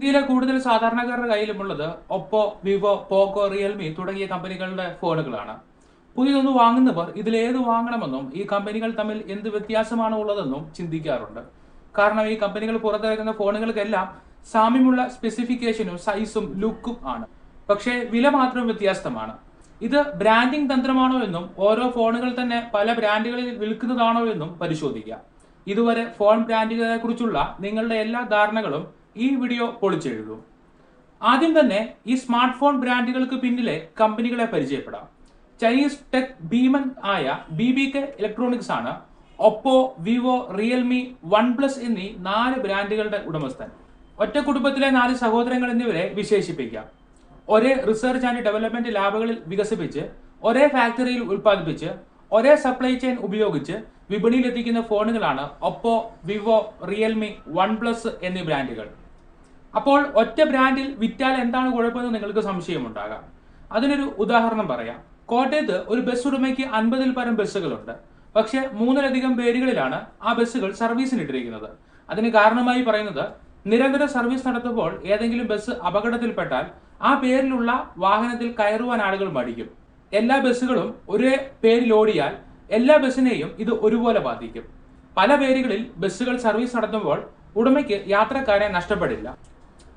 ഇന്ത്യയിലെ കൂടുതൽ സാധാരണക്കാരുടെ കയ്യിലുമുള്ളത് ഒപ്പോ വിവോ പോക്കോ റിയൽമി തുടങ്ങിയ കമ്പനികളുടെ ഫോണുകളാണ്. പുതിയതൊന്ന് വാങ്ങുന്നവർ ഇതിലേത് വാങ്ങണമെന്നും ഈ കമ്പനികൾ തമ്മിൽ എന്ത് വ്യത്യാസമാണ് ഉള്ളതെന്നും ചിന്തിക്കാറുണ്ട്. കാരണം ഈ കമ്പനികൾ പുറത്തിറക്കുന്ന ഫോണുകൾക്കെല്ലാം സാമ്യമുള്ള സ്പെസിഫിക്കേഷനും സൈസും ലുക്കും ആണ്. പക്ഷേ വില മാത്രം വ്യത്യാസമാണ്. ഇത് ബ്രാൻഡിംഗ് തന്ത്രമാണോ എന്നും ഓരോ ഫോണുകൾ തന്നെ പല ബ്രാൻഡുകളിൽ വിൽക്കുന്നതാണോ എന്നും പരിശോധിക്കാം. ഇതുവരെ ഫോൺ ബ്രാൻഡുകളെ കുറിച്ചുള്ള നിങ്ങളുടെ എല്ലാ ധാരണകളും ഈ വീഡിയോ പൊളിച്ചെഴുതും. ആദ്യം തന്നെ ഈ സ്മാർട്ട് ഫോൺ ബ്രാൻഡുകൾക്ക് പിന്നിലെ കമ്പനികളെ പരിചയപ്പെടാം. ചൈനീസ് ടെക് ഭീമൻ ആയ ബി ബി കെ ഇലക്ട്രോണിക്സ് ആണ് Oppo Vivo Realme OnePlus എന്നീ നാല് ബ്രാൻഡുകളുടെ ഉടമസ്ഥൻ. ഒറ്റ കുടുംബത്തിലെ നാല് സഹോദരങ്ങൾ എന്നിവരെ വിശേഷിപ്പിക്കാം. ഒരേ റിസർച്ച് ആൻഡ് ഡെവലപ്മെന്റ് ലാബുകളിൽ വികസിപ്പിച്ച് ഒരേ ഫാക്ടറിയിൽ ഉൽപ്പാദിപ്പിച്ച് ഒരേ സപ്ലൈ ചെയിൻ ഉപയോഗിച്ച് വിപണിയിലെത്തിക്കുന്ന ഫോണുകളാണ് Oppo Vivo Realme OnePlus എന്നീ ബ്രാൻഡുകൾ അപ്പോൾ ഒറ്റ ബ്രാൻഡിൽ വിറ്റാൽ എന്താണ് കുഴപ്പമെന്ന് നിങ്ങൾക്ക് സംശയമുണ്ടാകാം. അതിനൊരു ഉദാഹരണം പറയാം. കോട്ടയത്ത് ഒരു ബസ് ഉടമയ്ക്ക് അൻപതിൽ പരം ബസ്സുകളുണ്ട് പക്ഷേ മൂന്നിലധികം പേരുകളിലാണ് ആ ബസ്സുകൾ സർവീസിനിട്ടിരിക്കുന്നത് അതിന് കാരണമായി പറയുന്നത് നിരന്തര സർവീസ് നടത്തുമ്പോൾ ഏതെങ്കിലും ബസ് അപകടത്തിൽപ്പെട്ടാൽ ആ പേരിലുള്ള വാഹനത്തിൽ കയറുവാൻ ആളുകൾ മടിക്കും. എല്ലാ ബസ്സുകളും ഒരേ പേരിൽ ഓടിയാൽ എല്ലാ ബസ്സിനെയും ഇത് ഒരുപോലെ ബാധിക്കും. പല പേരുകളിൽ ബസ്സുകൾ സർവീസ് നടത്തുമ്പോൾ ഉടമയ്ക്ക് യാത്രക്കാരെ നഷ്ടപ്പെടില്ല.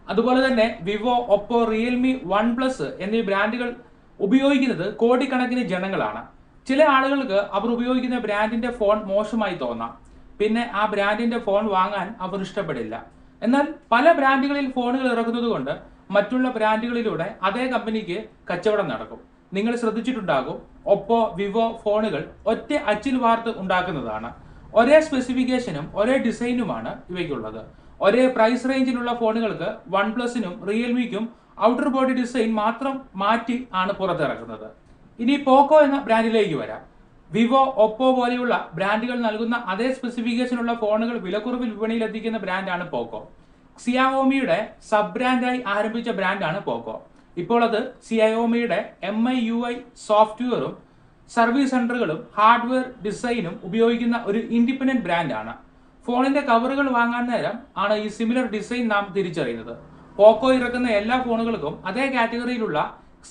അതുപോലെ തന്നെ Vivo Oppo Realme OnePlus എന്നീ ബ്രാൻഡുകൾ ഉപയോഗിക്കുന്നത് കോടിക്കണക്കിന് ജനങ്ങളാണ്. ചില ആളുകൾക്ക് അവർ ഉപയോഗിക്കുന്ന ബ്രാൻഡിന്റെ ഫോൺ മോശമായി തോന്നാം. പിന്നെ ആ ബ്രാൻഡിന്റെ ഫോൺ വാങ്ങാൻ അവർ ഇഷ്ടപ്പെടില്ല. എന്നാൽ പല ബ്രാൻഡുകളിൽ ഫോണുകൾ ഇറക്കുന്നത് കൊണ്ട് മറ്റുള്ള ബ്രാൻഡുകളിലൂടെ അതേ കമ്പനിക്ക് കച്ചവടം നടക്കും. നിങ്ങൾ ശ്രദ്ധിച്ചിട്ടുണ്ടാകും ഒപ്പോ വിവോ ഫോണുകൾ ഒറ്റ അച്ചിൽ വാർത്ത് ഉണ്ടാക്കുന്നതാണ്. ഒരേ സ്പെസിഫിക്കേഷനും ഒരേ ഡിസൈനുമാണ് ഇവയ്ക്കുള്ളത്. ഒരേ പ്രൈസ് റേഞ്ചിലുള്ള ഫോണുകൾക്ക് വൺ പ്ലസിനും റിയൽമിക്കും ഔട്ടർ ബോഡി ഡിസൈൻ മാത്രം മാറ്റി ആണ് പുറത്തിറക്കുന്നത്. ഇനി പോക്കോ എന്ന ബ്രാൻഡിലേക്ക് വരാം. വിവോ ഒപ്പോ പോലെയുള്ള ബ്രാൻഡുകൾ നൽകുന്ന അതേ സ്പെസിഫിക്കേഷനുള്ള ഫോണുകൾ വിലക്കുറവിൽ വിപണിയിൽ എത്തിക്കുന്ന ബ്രാൻഡാണ് പോക്കോ സിയാവോമിയുടെ സബ് ബ്രാൻഡായി ആരംഭിച്ച ബ്രാൻഡാണ് പോക്കോ ഇപ്പോൾ അത് സിയാവോമിയുടെ എം ഐ യു ഐ സോഫ്റ്റ്വെയറും സർവീസ് സെന്ററുകളും ഹാർഡ്വെയർ ഡിസൈനും ഉപയോഗിക്കുന്ന ഒരു ഇൻഡിപെൻഡന്റ് ബ്രാൻഡാണ് ഫോണിന്റെ കവറുകൾ വാങ്ങാൻ നേരം ആണ് ഈ സിമിലർ ഡിസൈൻ നാം തിരിച്ചറിയുന്നത്. പോക്കോ ഇറക്കുന്ന എല്ലാ ഫോണുകൾക്കും അതേ കാറ്റഗറിയിലുള്ള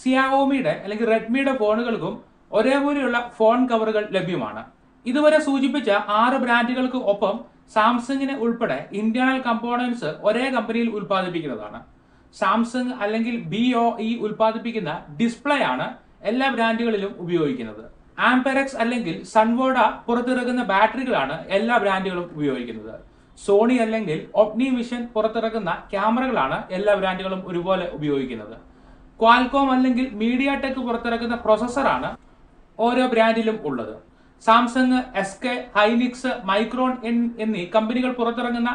സിയാവോമിയുടെ അല്ലെങ്കിൽ റെഡ്മിയുടെ ഫോണുകൾക്കും ഒരേപോലെയുള്ള ഫോൺ കവറുകൾ ലഭ്യമാണ്. ഇതുവരെ സൂചിപ്പിച്ച ആറ് ബ്രാൻഡുകൾക്ക് ഒപ്പം സാംസങ്ങിന് ഉൾപ്പെടെ ഇന്റേണൽ കമ്പോണൻസ് ഒരേ കമ്പനിയിൽ ഉൽപ്പാദിപ്പിക്കുന്നതാണ്. സാംസങ് അല്ലെങ്കിൽ ബി ഒ ഇ ഉൽപ്പാദിപ്പിക്കുന്ന ഡിസ്പ്ലേ ആണ് എല്ലാ ബ്രാൻഡുകളിലും ഉപയോഗിക്കുന്നത്. ആംപെറക്സ് അല്ലെങ്കിൽ സൺവോഡ പുറത്തിറക്കുന്ന ബാറ്ററികളാണ് എല്ലാ ബ്രാൻഡുകളും ഉപയോഗിക്കുന്നത്. സോണി അല്ലെങ്കിൽ ഒപ്നി വിഷൻ പുറത്തിറക്കുന്ന ക്യാമറകളാണ് എല്ലാ ബ്രാൻഡുകളും ഒരുപോലെ ഉപയോഗിക്കുന്നത്. ക്വാൽകോം അല്ലെങ്കിൽ മീഡിയ ടെക് പുറത്തിറക്കുന്ന പ്രൊസസ്സറാണ് ഓരോ ബ്രാൻഡിലും ഉള്ളത്. Samsung S K Hynix Micron എന്നീ കമ്പനികൾ പുറത്തിറങ്ങുന്ന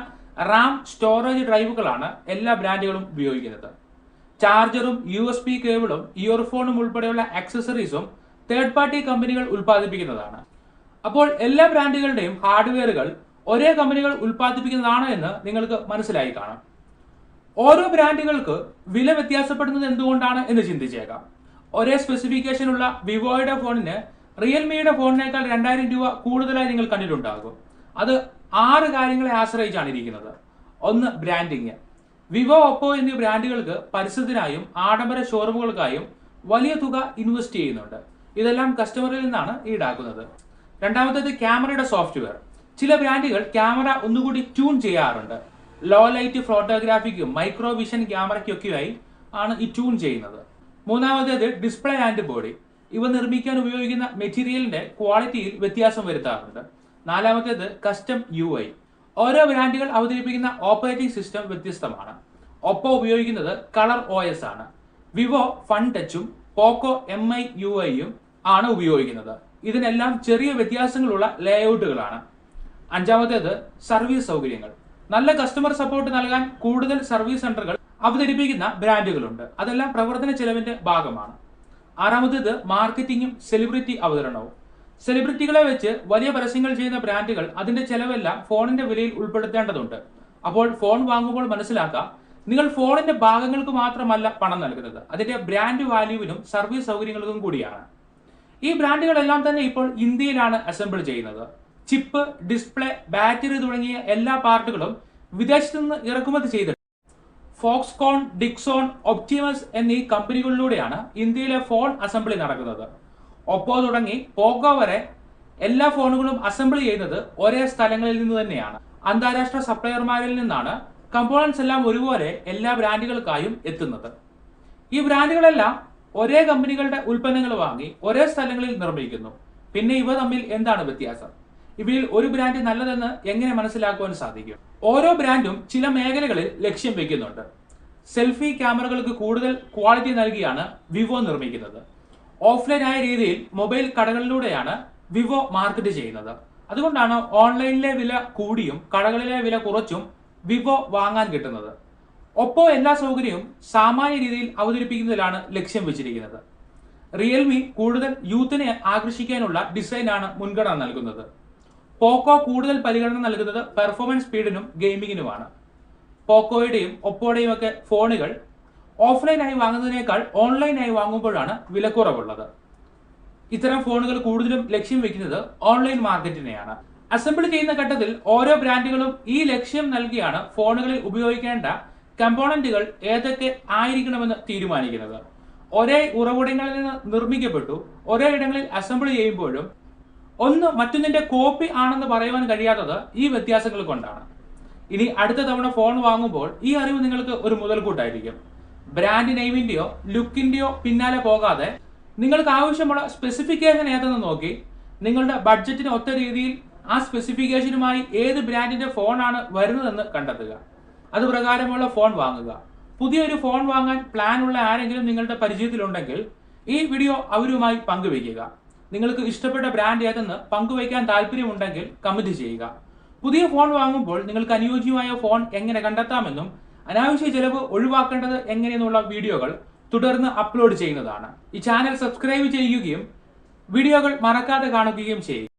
റാം സ്റ്റോറേജ് ഡ്രൈവുകളാണ് എല്ലാ ബ്രാൻഡുകളും ഉപയോഗിക്കുന്നത്. ചാർജറും യു എസ് പി കേബിളും ഇയർഫോണും ഉൾപ്പെടെയുള്ള ആക്സസറീസും തേർഡ് പാർട്ടി കമ്പനികൾ ഉൽപ്പാദിപ്പിക്കുന്നതാണ്. അപ്പോൾ എല്ലാ ബ്രാൻഡുകളുടെയും ഹാർഡ്വെയറുകൾ ഒരേ കമ്പനികൾ ഉൽപ്പാദിപ്പിക്കുന്നതാണ് എന്ന് നിങ്ങൾക്ക് മനസ്സിലായി കാണാം. ഓരോ ബ്രാൻഡുകൾക്ക് വില വ്യത്യാസപ്പെടുന്നത് എന്തുകൊണ്ടാണ് എന്ന് ചിന്തിച്ചേക്കാം. ഒരേ സ്പെസിഫിക്കേഷൻ ഉള്ള വിവോയുടെ ഫോണിന് റിയൽമിയുടെ ഫോണിനേക്കാൾ രണ്ടായിരം രൂപ കൂടുതലായി നിങ്ങൾ കണ്ടിട്ടുണ്ടാകും. അത് ആറ് കാര്യങ്ങളെ ആശ്രയിച്ചാണ് ഇരിക്കുന്നത്. ഒന്ന് ബ്രാൻഡിങ് വിവോ ഒപ്പോ എന്നീ ബ്രാൻഡുകൾക്ക് പരസ്യത്തിനായും ആഡംബര ഷോറൂമുകൾക്കായും വലിയ തുക ഇൻവെസ്റ്റ് ചെയ്യുന്നുണ്ട്. ഇതെല്ലാം കസ്റ്റമറിൽ നിന്നാണ് ഈടാക്കുന്നത്. രണ്ടാമത്തേത് ക്യാമറയുടെ സോഫ്റ്റ്വെയർ ചില ബ്രാൻഡുകൾ ക്യാമറ ഒന്നുകൂടി ട്യൂൺ ചെയ്യാറുണ്ട്. ലോ ലൈറ്റ് ഫോട്ടോഗ്രാഫിക്കും മൈക്രോ വിഷൻ ക്യാമറയ്ക്കൊക്കെയായി ആണ് ഈ ട്യൂൺ ചെയ്യുന്നത്. മൂന്നാമത്തേത് ഡിസ്പ്ലേ ആൻഡ് ബോഡി ഇവ നിർമ്മിക്കാൻ ഉപയോഗിക്കുന്ന മെറ്റീരിയലിന്റെ ക്വാളിറ്റിയിൽ വ്യത്യാസം വരുത്താറുണ്ട്. നാലാമത്തേത് കസ്റ്റം യു ഐ ഓരോ ബ്രാൻഡുകൾ അവതരിപ്പിക്കുന്ന ഓപ്പറേറ്റിംഗ് സിസ്റ്റം വ്യത്യസ്തമാണ്. ഒപ്പോ ഉപയോഗിക്കുന്നത് കളർ ഒ എസ് ആണ്. വിവോ ഫൺ ടച്ചും പോക്കോ എം ഐ യു ഐയും ആണ് ഉപയോഗിക്കുന്നത്. ഇതിനെല്ലാം ചെറിയ വ്യത്യാസങ്ങളുള്ള ലേഔട്ടുകളാണ്. അഞ്ചാമത്തേത് സർവീസ് സൗകര്യങ്ങൾ. നല്ല കസ്റ്റമർ സപ്പോർട്ട് നൽകാൻ കൂടുതൽ സർവീസ് സെന്ററുകൾ അവതരിപ്പിക്കുന്ന ബ്രാൻഡുകളുണ്ട്. അതെല്ലാം പ്രവർത്തന ചെലവിന്റെ ഭാഗമാണ്. ആറാമത്തേത് മാർക്കറ്റിംഗും സെലിബ്രിറ്റി അവതരണവും. സെലിബ്രിറ്റികളെ വെച്ച് വലിയ പരസ്യങ്ങൾ ചെയ്യുന്ന ബ്രാൻഡുകൾ അതിന്റെ ചെലവെല്ലാം ഫോണിന്റെ വിലയിൽ ഉൾപ്പെടുത്തേണ്ടതുണ്ട്. അപ്പോൾ ഫോൺ വാങ്ങുമ്പോൾ മനസ്സിലാക്കാം നിങ്ങൾ ഫോണിന്റെ ഭാഗങ്ങൾക്ക് മാത്രമല്ല പണം നൽകുന്നത്. അതിന്റെ ബ്രാൻഡ് വാല്യൂവിനും സർവീസ് സൗകര്യങ്ങൾക്കും കൂടിയാണ്. ഈ ബ്രാൻഡുകളെല്ലാം തന്നെ ഇപ്പോൾ ഇന്ത്യയിലാണ് അസംബിൾ ചെയ്യുന്നത്. ചിപ്പ് ഡിസ്പ്ലേ ബാറ്ററി തുടങ്ങിയ എല്ലാ പാർട്ടുകളും വിദേശത്തു നിന്ന് ഇറക്കുമതി ചെയ്തിട്ടുണ്ട്. ഫോക്സ്കോൺ ഡിക്സോൺ ഒപ്റ്റിമസ് എന്നീ കമ്പനികളിലൂടെയാണ് ഇന്ത്യയിലെ ഫോൺ അസംബ്ലി നടക്കുന്നത്. ഒപ്പോ തുടങ്ങി പോക്കോ വരെ എല്ലാ ഫോണുകളും അസംബിൾ ചെയ്യുന്നത് ഒരേ സ്ഥലങ്ങളിൽ നിന്ന് തന്നെയാണ്. അന്താരാഷ്ട്ര സപ്ലയർമാരിൽ നിന്നാണ് കമ്പോണൻസ് എല്ലാം ഒരുപോലെ എല്ലാ ബ്രാൻഡുകൾക്കായും എത്തുന്നത്. ഈ ബ്രാൻഡുകളെല്ലാം ഒരേ കമ്പനികളുടെ ഉൽപ്പന്നങ്ങൾ വാങ്ങി ഒരേ സ്ഥലങ്ങളിൽ നിർമ്മിക്കുന്നു. പിന്നെ ഇവ തമ്മിൽ എന്താണ് വ്യത്യാസം? ഇവയിൽ ഒരു ബ്രാൻഡ് നല്ലതെന്ന് എങ്ങനെ മനസ്സിലാക്കുവാൻ സാധിക്കും? ഓരോ ബ്രാൻഡും ചില മേഖലകളിൽ ലക്ഷ്യം വെക്കുന്നുണ്ട്. സെൽഫി ക്യാമറകൾക്ക് കൂടുതൽ ക്വാളിറ്റി നൽകിയാണ് വിവോ നിർമ്മിക്കുന്നത്. ഓഫ്ലൈൻ ആയ രീതിയിൽ മൊബൈൽ കടകളിലൂടെയാണ് വിവോ മാർക്കറ്റ് ചെയ്യുന്നത്. അതുകൊണ്ടാണ് ഓൺലൈനിലെ വില കൂടിയും കടകളിലെ വില കുറച്ചും വിവോ വാങ്ങാൻ കിട്ടുന്നത്. ഒപ്പോ എല്ലാ സൗകര്യവും സാമാന്യ രീതിയിൽ അവതരിപ്പിക്കുന്നതിലാണ് ലക്ഷ്യം വെച്ചിരിക്കുന്നത്. റിയൽമി കൂടുതൽ യൂത്തിനെ ആകർഷിക്കാനുള്ള ഡിസൈനാണ് മുൻഗണന നൽകുന്നത്. പോക്കോ കൂടുതൽ പരിഗണന നൽകുന്നത് പെർഫോമൻസ് സ്പീഡിനും ഗെയിമിങ്ങിനുമാണ് പോക്കോയുടെയും ഒപ്പോയുടെയും ഒക്കെ ഫോണുകൾ ഓഫ്ലൈനായി വാങ്ങുന്നതിനേക്കാൾ ഓൺലൈനായി വാങ്ങുമ്പോഴാണ് വിലക്കുറവുള്ളത് ഇത്തരം ഫോണുകൾ കൂടുതലും ലക്ഷ്യം വെക്കുന്നത് ഓൺലൈൻ മാർക്കറ്റിനെയാണ് അസംബിൾ ചെയ്യുന്ന ഘട്ടത്തിൽ ഓരോ ബ്രാൻഡുകളും ഈ ലക്ഷ്യം നൽകിയാണ് ഫോണുകളിൽ ഉപയോഗിക്കേണ്ട കമ്പോണന്റുകൾ ഏതൊക്കെ ആയിരിക്കണമെന്ന് തീരുമാനിക്കുന്നത്. ഒരേ ഉറവിടങ്ങളിൽ നിന്ന് നിർമ്മിക്കപ്പെട്ടു ഒരേ ഇടങ്ങളിൽ അസംബിൾ ചെയ്യുമ്പോഴും ഒന്ന് മറ്റൊന്നിന്റെ കോപ്പി ആണെന്ന് പറയുവാൻ കഴിയാത്തത് ഈ വ്യത്യാസങ്ങൾ കൊണ്ടാണ്. ഇനി അടുത്ത തവണ ഫോൺ വാങ്ങുമ്പോൾ ഈ അറിവ് നിങ്ങൾക്ക് ഒരു മുതൽക്കൂട്ടായിരിക്കും. ബ്രാൻഡ് നെയിമിന്റെയോ ലുക്കിന്റെയോ പിന്നാലെ പോകാതെ നിങ്ങൾക്ക് ആവശ്യമുള്ള സ്പെസിഫിക്കേഷൻ ഏതെന്ന് നോക്കി നിങ്ങളുടെ ബഡ്ജറ്റിന് ഒത്ത രീതിയിൽ ആ സ്പെസിഫിക്കേഷനുമായി ഏത് ബ്രാൻഡിന്റെ ഫോണാണ് വരുന്നതെന്ന് കണ്ടെത്തുക. അത് പ്രകാരമുള്ള ഫോൺ വാങ്ങുക. പുതിയൊരു ഫോൺ വാങ്ങാൻ പ്ലാൻ ഉള്ള ആരെങ്കിലും നിങ്ങളുടെ പരിചയത്തിലുണ്ടെങ്കിൽ ഈ വീഡിയോ അവരുമായി പങ്കുവയ്ക്കുക. നിങ്ങൾക്ക് ഇഷ്ടപ്പെട്ട ബ്രാൻഡ് ഏതെന്ന് പങ്കുവയ്ക്കാൻ താല്പര്യമുണ്ടെങ്കിൽ കമന്റ് ചെയ്യുക. പുതിയ ഫോൺ വാങ്ങുമ്പോൾ നിങ്ങൾക്ക് അനുയോജ്യമായ ഫോൺ എങ്ങനെ കണ്ടെത്താമെന്നും അനാവശ്യ ചെലവ് ഒഴിവാക്കേണ്ടത് എങ്ങനെയെന്നുള്ള വീഡിയോകൾ തുടർന്ന് അപ്ലോഡ് ചെയ്യുന്നതാണ്. ഈ ചാനൽ സബ്സ്ക്രൈബ് ചെയ്യുകയും വീഡിയോകൾ മറക്കാതെ കാണുകയും ചെയ്യുക.